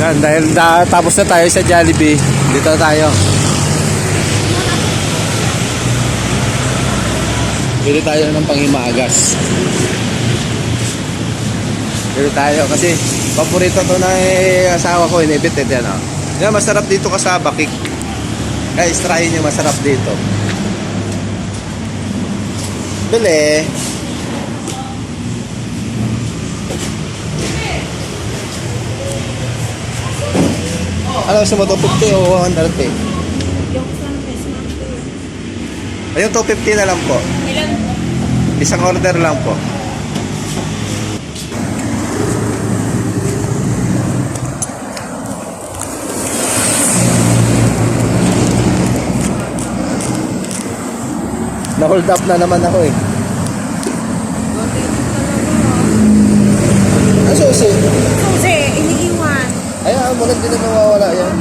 Yan, dahil da, tapos na tayo sa Jollibee, dito tayo. Bili tayo ng panghimagas. Bili tayo kasi paborito to na eh, asawa ko, inibit eh, yan oh. Yan, masarap dito ka sa Bakik. Guys, try nyo, masarap dito. Bili. Ano gusto mo to 50 o 100 eh? Ayun, 250 na lang po. Ilan? Isang order lang po. Na-hold up na naman ako eh. Ang susi. Ayaw mo lang din na mawawala yan.